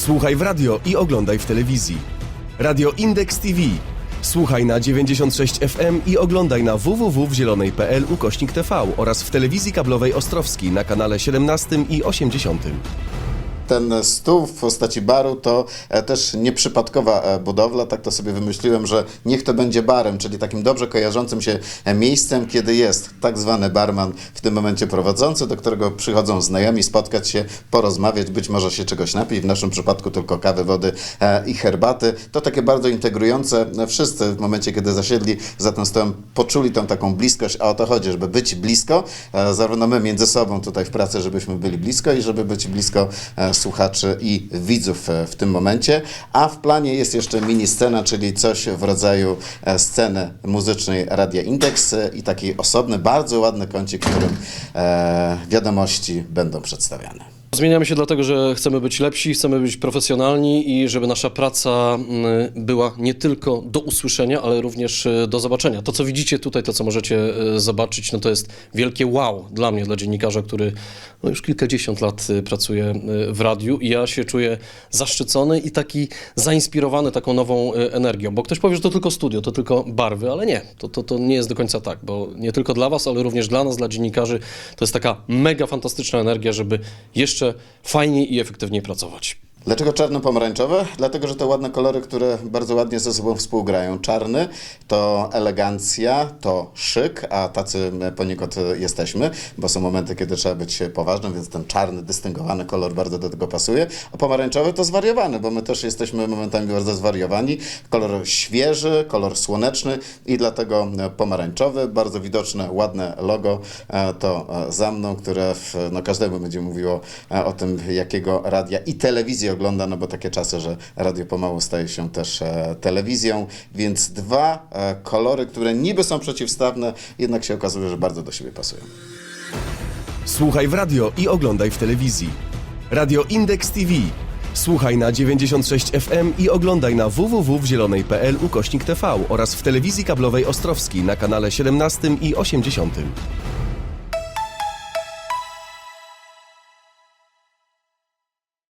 Słuchaj w radio i oglądaj w telewizji. Radio Index TV. Słuchaj na 96 FM i oglądaj na www.zielonej.pl ukośnik TV oraz w telewizji kablowej Ostrowski na kanale 17 i 80. Ten stół w postaci baru to e, też nieprzypadkowa e, budowla, tak to sobie wymyśliłem, że niech to będzie barem, czyli takim dobrze kojarzącym się e, miejscem, kiedy jest tak zwany barman w tym momencie prowadzący, do którego przychodzą znajomi spotkać się, porozmawiać, być może się czegoś napić, w naszym przypadku tylko kawy, wody i herbaty. To takie bardzo integrujące. Wszyscy w momencie, kiedy zasiedli za tym stołem, poczuli tą taką bliskość, a o to chodzi, żeby być blisko, zarówno my między sobą tutaj w pracy, żebyśmy byli blisko i żeby być blisko słuchaczy i widzów e, w tym momencie. A w planie jest jeszcze mini scena, czyli coś w rodzaju e, sceny muzycznej Radia Indeks e, i taki osobny, bardzo ładny kącik, w którym wiadomości będą przedstawiane. Zmieniamy się dlatego, że chcemy być lepsi, chcemy być profesjonalni i żeby nasza praca mm, była nie tylko do usłyszenia, ale również e, do zobaczenia. To, co widzicie tutaj, to, co możecie e, zobaczyć, no to jest wielkie wow dla mnie, dla dziennikarza, który no już kilkadziesiąt lat e, pracuje w radiu. I ja się czuję zaszczycony i taki zainspirowany taką nową energią, bo ktoś powie, że to tylko studio, to tylko barwy, ale nie, to, to, to nie jest do końca tak, bo nie tylko dla was, ale również dla nas, dla dziennikarzy, to jest taka mega fantastyczna energia, żeby jeszcze fajniej i efektywniej pracować. Dlaczego czarno-pomarańczowe? Dlatego, że to ładne kolory, które bardzo ładnie ze sobą współgrają. Czarny to elegancja, to szyk, a tacy poniekąd jesteśmy, bo są momenty, kiedy trzeba być poważnym, więc ten czarny, dystyngowany kolor bardzo do tego pasuje. A pomarańczowy to zwariowany, bo my też jesteśmy momentami bardzo zwariowani. Kolor świeży, kolor słoneczny i dlatego pomarańczowy. Bardzo widoczne, ładne logo e, to e, za mną, które w, no, każdemu będzie mówiło e, o tym, jakiego radia i telewizji ogląda, no bo takie czasy, że radio pomału staje się też e, telewizją, więc dwa e, kolory, które niby są przeciwstawne, jednak się okazuje, że bardzo do siebie pasują. Słuchaj w radio i oglądaj w telewizji. Radio Index TV. Słuchaj na 96 FM i oglądaj na www.zielonej.pl ukośnik TV oraz w telewizji kablowej Ostrowski na kanale 17 i 80.